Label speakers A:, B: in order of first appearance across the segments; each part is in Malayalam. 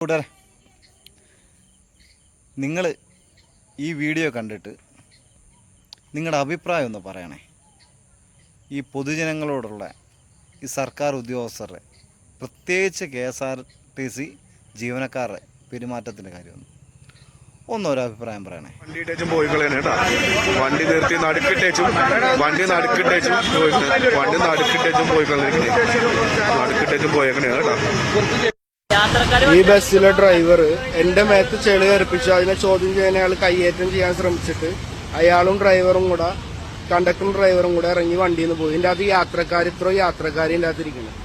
A: കൂട്ടുകാരെ നിങ്ങൾ ഈ വീഡിയോ കണ്ടിട്ട് നിങ്ങളുടെ അഭിപ്രായം ഒന്ന് പറയണേ. ഈ പൊതുജനങ്ങളോടുള്ള ഈ സർക്കാർ ഉദ്യോഗസ്ഥരുടെ പ്രത്യേകിച്ച് K S R T C ജീവനക്കാരുടെ പെരുമാറ്റത്തിന്റെ കാര്യമൊന്നും ഒന്നൊരു അഭിപ്രായം പറയണേ.
B: വണ്ടി ടേച്ചും പോയി കളയാണ് കേട്ടോ. വണ്ടി നിർത്തി നടുക്കിട്ടേച്ചും വണ്ടി നടുക്കിട്ടേച്ചും പോയി വണ്ടി നടുക്കിട്ടേച്ചും പോയി കളഞ്ഞിരിക്കണേ. നടുക്കിട്ടേച്ചും പോയേക്കണേ കേട്ടോ.
C: ഈ ബസ്സിലെ ഡ്രൈവർ എന്റെ മേത്ത് ചെളി തെറിപ്പിച്ചു അതിനെ ചോദ്യം ചെയ്യാൻ അയാൾ കയ്യേറ്റം ചെയ്യാൻ ശ്രമിച്ചിട്ട് അയാളും ഡ്രൈവറും കൂടെ കണ്ടക്ടറും ഡ്രൈവറും കൂടെ ഇറങ്ങി വണ്ടിയിൽ നിന്ന് പോയി. എന്റെ അത് യാത്രക്കാർ ഇത്ര യാത്രക്കാരും ഇല്ലാത്തിരിക്കുന്നത്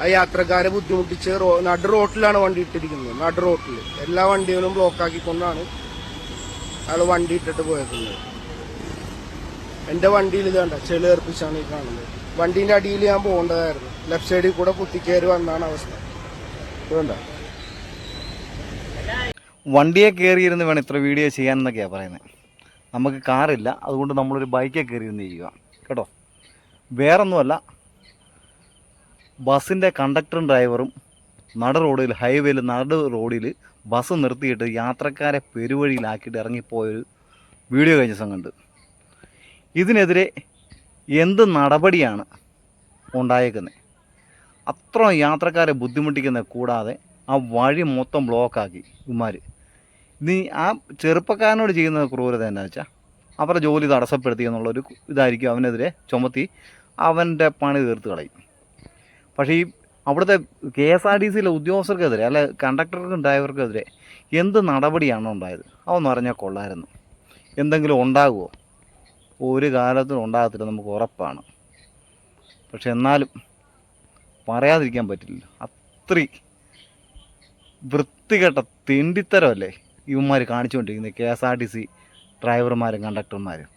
C: ആ യാത്രക്കാരെ ബുദ്ധിമുട്ടിച്ച് നടു റോട്ടിലാണ് വണ്ടി ഇട്ടിരിക്കുന്നത്. നടു റോട്ടിൽ എല്ലാ വണ്ടികളും ബ്ലോക്ക് ആക്കിക്കൊണ്ടാണ് അയാൾ വണ്ടി ഇട്ടിട്ട് പോയേക്കുന്നത്. എന്റെ വണ്ടിയിൽ ഇത് കണ്ട ചെളി തെറിപ്പിച്ചാണ് ഈ കാണുന്നത്. വണ്ടീന്റെ അടിയിൽ ഞാൻ പോകേണ്ടതായിരുന്നു. ലെഫ്റ്റ് സൈഡിൽ കൂടെ കുത്തിക്കയറി വന്നാണ് അവസ്ഥ.
A: വണ്ടിയെ കയറിയിരുന്ന് വേണം ഇത്ര വീഡിയോ ചെയ്യാനെന്നൊക്കെയാണ് പറയുന്നത് നമുക്ക് കാറില്ല അതുകൊണ്ട് നമ്മളൊരു ബൈക്കിൽ കയറിയിരുന്ന് ചെയ്യുക കേട്ടോ? വേറൊന്നുമല്ല ബസ്സിന്റെ കണ്ടക്ടറും ഡ്രൈവറും നട റോഡിൽ ഹൈവേയിൽ നട റോഡിൽ ബസ് നിർത്തിയിട്ട് യാത്രക്കാരെ പെരുവഴിയിലാക്കിയിട്ട് ഇറങ്ങിപ്പോയൊരു വീഡിയോ കഴിഞ്ഞ ദിവസം കണ്ട്. ഇതിനെതിരെ എന്ത് നടപടിയാണ് ഉണ്ടായേക്കുന്നത് അത്ര യാത്രക്കാരെ ബുദ്ധിമുട്ടിക്കുന്നത് കൂടാതെ ആ വഴി മൊത്തം ബ്ലോക്കാക്കി ഇമാർ നീ ആ ചെറുപ്പക്കാരനോട് ചെയ്യുന്ന ക്രൂരത എന്നാ വെച്ചാൽ അവരുടെ ജോലി തടസ്സപ്പെടുത്തി എന്നുള്ളൊരു ഇതായിരിക്കും അവനെതിരെ ചുമത്തി അവന്റെ പണി തീർത്ത് കളയും. പക്ഷേ ഈ അവിടുത്തെ കെ എസ് ആർ ടി സിയിലെ ഉദ്യോഗസ്ഥർക്കെതിരെ അല്ലെ കണ്ടക്ടർക്കും ഡ്രൈവർക്കെതിരെ എന്ത് നടപടിയാണ് ഉണ്ടായത്? അതൊന്നും അറിഞ്ഞാൽ കൊള്ളായിരുന്നു എന്തെങ്കിലും ഉണ്ടാകുമോ ഒരു കാലത്തും ഉണ്ടാകത്തില്ല നമുക്ക് ഉറപ്പാണ്. പക്ഷെ എന്നാലും പറയാതിരിക്കാൻ പറ്റില്ല. അത്ര വൃത്തികെട്ട തിണ്ടിത്തരമല്ലേ ഇവന്മാർ കാണിച്ചുകൊണ്ടിരിക്കുന്നത് K S R T C ഡ്രൈവർമാരും കണ്ടക്ടർമാരും.